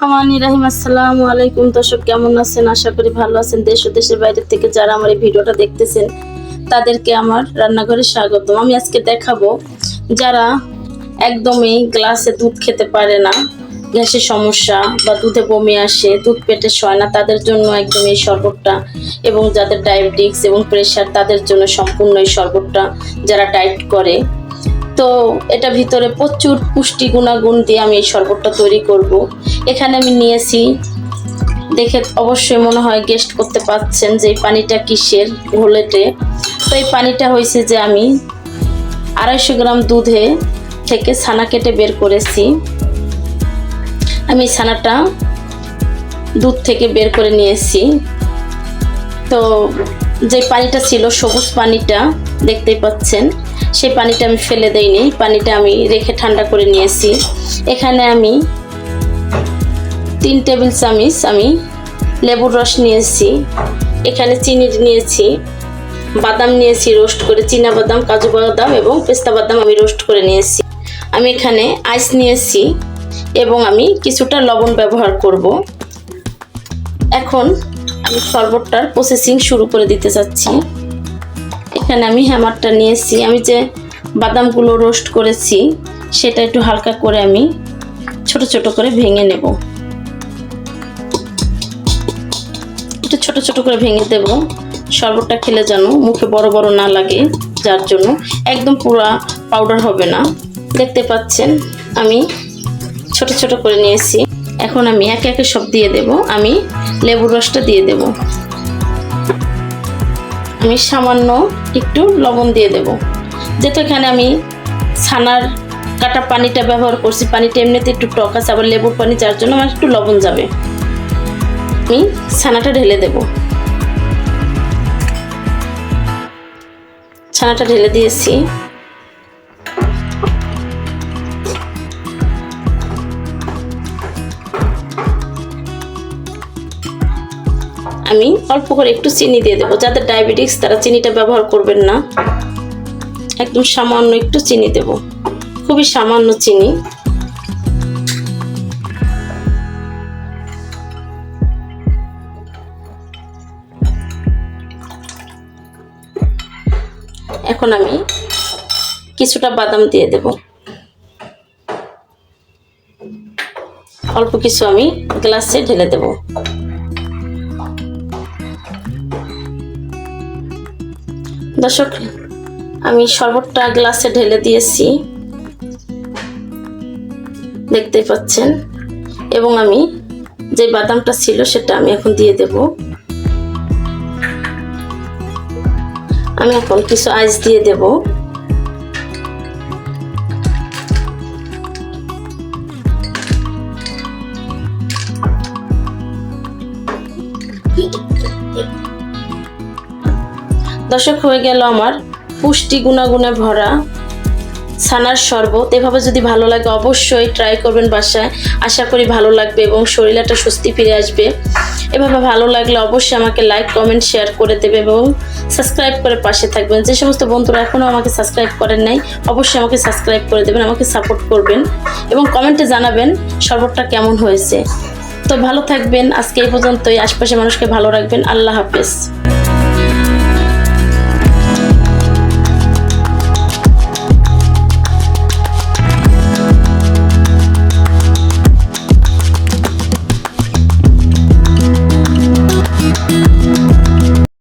রহমান রাহিম আসসালামু আলাইকুম। দর্শক, কেমন আছেন? আশা করি ভালো আছেন। দেশ ও দেশের বাইরে থেকে যারা আমার এই ভিডিওটা দেখতেছেন, তাদেরকে আমার রান্নাঘরে স্বাগতম। আমি আজকে দেখাবো যারা একদমই গ্লাসে দুধ খেতে পারে না, গ্যাসের সমস্যা বা দুধে বমি আসে, দুধ পেটে সয় না, তাদের জন্য একদম এই শরবতটা এবং যাদের ডায়াবেটিক্স এবং প্রেশার, তাদের জন্য সম্পূর্ণ এই শরবতটা যারা ডায়েট করে তো এটা ভিতরে প্রচুর পুষ্টি গুণাগুণ দিয়ে আমি এই শরবতটা তৈরি করব। এখানে আমি নিয়েছি, দেখে অবশ্যই মনে হয় গেস্ট করতে পারছেন যে এই পানিটা কিসের ঘোলেটে। তো এই পানিটা হয়েছে যে আমি আড়াইশো গ্রাম দুধে থেকে ছানা কেটে বের করেছি। আমি ছানাটা দুধ থেকে বের করে নিয়েছি। তো যে পানিটা ছিল, সবুজ পানিটা দেখতেই পাচ্ছেন, সেই পানিটা আমি ফেলে দেইনি। পানিটা আমি রেখে ঠান্ডা করে নিয়েছি। এখানে আমি তিন টেবিল চামচ আমি লেবুর রস নিয়েছি। এখানে চিনি নিয়েছি, বাদাম নিয়েছি রোস্ট করে, চীনা বাদাম, কাজু বাদাম এবং পেস্তা বাদাম আমি রোস্ট করে নিয়েছি। আমি এখানে আইস নিয়েছি এবং আমি কিছুটা লবণ ব্যবহার করব। এখন আমি শরবতটার প্রসেসিং শুরু করে দিতে চাচ্ছি। এখানে আমি হ্যামারটা নিয়েছি। আমি যে বাদামগুলো রোস্ট করেছি, সেটা একটু হালকা করে আমি ছোট ছোট করে ভেঙে নেব। একটু ছোট ছোট করে ভেঙে দেব। শরবতটা খেলে যেন মুখে বড় বড় না লাগে, যার জন্য একদম পুরা পাউডার হবে না। দেখতে পাচ্ছেন, আমি ছোট ছোট করে নিয়েছি। এখন আমি একে একে সব দিয়ে দেব। আমি লেবুর রসটা দিয়ে দেব। আমি সামান্য একটু লবণ দিয়ে দেব। যেহেতু এখানে আমি ছানার কাটা পানিটা ব্যবহার করছি, পানিটা এমনিতে একটু টক আছে, আবার লেবুর পানি যার জন্য আমার একটু লবণ যাবে। আমি ছানাটা ঢেলে দেব। ছানাটা ঢেলে দিয়েছি। আমি অল্প করে একটু চিনি দিয়ে দেবো। যাদের ডায়াবেটিক্স তারা চিনিটা ব্যবহার করবেন না। একদম সামান্য একটু চিনি দেব। খুবই সামান্য চিনি। এখন আমি কিছুটা বাদাম দিয়ে দেব। অল্প কিছু আমি গ্লাসে ঢেলে দেবো। দর্শক, আমি শরবতটা গ্লাসে ঢেলে দিয়েছি। দেখতে পাচ্ছেন। এবং আমি যে বাদামটা ছিল সেটা আমি এখন দিয়ে দেব। আমি এখন কিছু আইস দিয়ে দেব। দর্শক, হয়ে গেল আমার পুষ্টি গুণাগুণে ভরা ছানার শরবত। এভাবে যদি ভালো লাগে অবশ্যই ট্রাই করবেন বাসায়। আশা করি ভালো লাগবে এবং শরীরে একটা স্বস্তি ফিরে আসবে। এভাবে ভালো লাগলে অবশ্যই আমাকে লাইক কমেন্ট শেয়ার করে দেবে এবং সাবস্ক্রাইব করে পাশে থাকবেন। যে সমস্ত বন্ধুরা এখনও আমাকে সাবস্ক্রাইব করেন নাই, অবশ্যই আমাকে সাবস্ক্রাইব করে দেবেন, আমাকে সাপোর্ট করবেন এবং কমেন্টে জানাবেন শরবতটা কেমন হয়েছে। তো ভালো থাকবেন। আজকে এই পর্যন্তই। আশপাশে মানুষকে ভালো রাখবেন। আল্লাহ হাফেজ।